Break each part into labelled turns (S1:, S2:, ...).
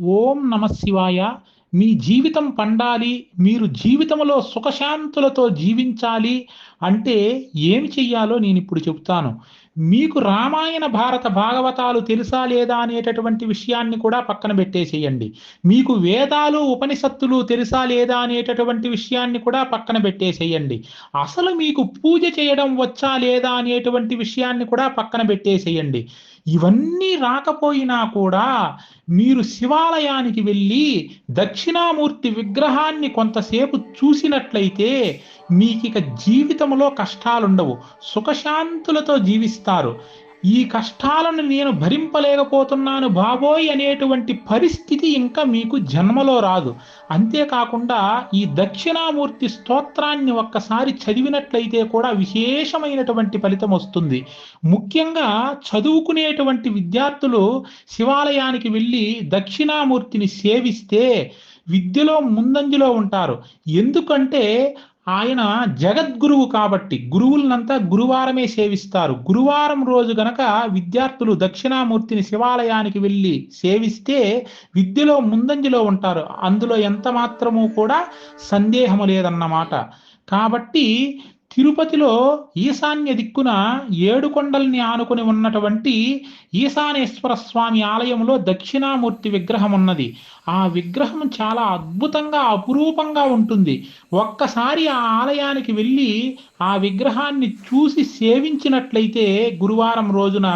S1: ఓం నమ శివాయ. మీ జీవితం పండాలి మీరు జీవితంలో సుఖశాంతులతో జీవించాలి అంటే ఏమి చెయ్యాలో నేను ఇప్పుడు చెప్తాను. మీకు రామాయణ భారత భాగవతాలు తెలుసా లేదా అనేటటువంటి విషయాన్ని కూడా పక్కన పెట్టేసేయండి. మీకు వేదాలు ఉపనిషత్తులు తెలుసా లేదా అనేటటువంటి విషయాన్ని కూడా పక్కన పెట్టేసేయండి. అసలు మీకు పూజ చేయడం వచ్చా లేదా అనేటువంటి విషయాన్ని కూడా పక్కన పెట్టేసేయండి. ఇవన్నీ రాకపోయినా కూడా మీరు శివాలయానికి వెళ్ళి దక్షిణామూర్తి విగ్రహాన్ని కొంతసేపు చూసినట్లయితే మీకు ఇక జీవితంలో కష్టాలుండవు. సుఖశాంతులతో జీవిస్తారు. ఈ కష్టాలను నేను భరింపలేకపోతున్నాను బాబోయ్ అనేటువంటి పరిస్థితి ఇంకా మీకు జన్మలో రాదు. అంతేకాకుండా ఈ దక్షిణామూర్తి స్తోత్రాన్ని ఒక్కసారి చదివినట్లయితే కూడా విశేషమైనటువంటి ఫలితం వస్తుంది. ముఖ్యంగా చదువుకునేటువంటి విద్యార్థులు శివాలయానికి వెళ్ళి దక్షిణామూర్తిని సేవిస్తే విద్యలో ముందంజలో ఉంటారు. ఎందుకంటే ఆయన జగద్గురువు కాబట్టి గురువులనంతా గురువారమే సేవిస్తారు. గురువారం రోజు గనక విద్యార్థులు దక్షిణామూర్తిని శివాలయానికి వెళ్ళి సేవిస్తే విద్యలో ముందంజలో ఉంటారు. అందులో ఎంత మాత్రము కూడా సందేహము లేదన్నమాట. కాబట్టి తిరుపతిలో ఈశాన్య దిక్కున ఏడు కొండల్ని ఆనుకుని ఉన్నటువంటి ఈశానేశ్వర స్వామి ఆలయంలో దక్షిణామూర్తి విగ్రహం ఉన్నది. ఆ విగ్రహం చాలా అద్భుతంగా అపురూపంగా ఉంటుంది. ఒక్కసారి ఆ ఆలయానికి వెళ్ళి ఆ విగ్రహాన్ని చూసి సేవించినట్లయితే గురువారం రోజున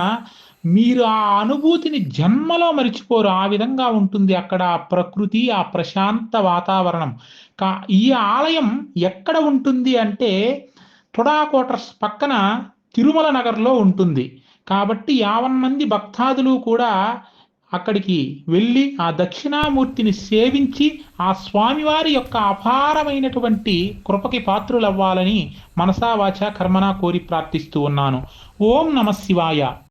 S1: మీరు ఆ అనుభూతిని జన్మలో మరిచిపోరు. ఆ విధంగా ఉంటుంది అక్కడ ఆ ప్రకృతి ఆ ప్రశాంత వాతావరణం. కా ఈ ఆలయం ఎక్కడ ఉంటుంది అంటే టుడా క్వార్టర్స్ పక్కన తిరుమల నగర్లో ఉంటుంది. కాబట్టి యావన్ మంది భక్తాదులు కూడా అక్కడికి వెళ్ళి ఆ దక్షిణామూర్తిని సేవించి ఆ స్వామివారి యొక్క అపారమైనటువంటి కృపకి పాత్రులవ్వాలని మనసావాచ కర్మనా కోరి ప్రార్థిస్తూ ఉన్నాను. ఓం నమ శివాయ.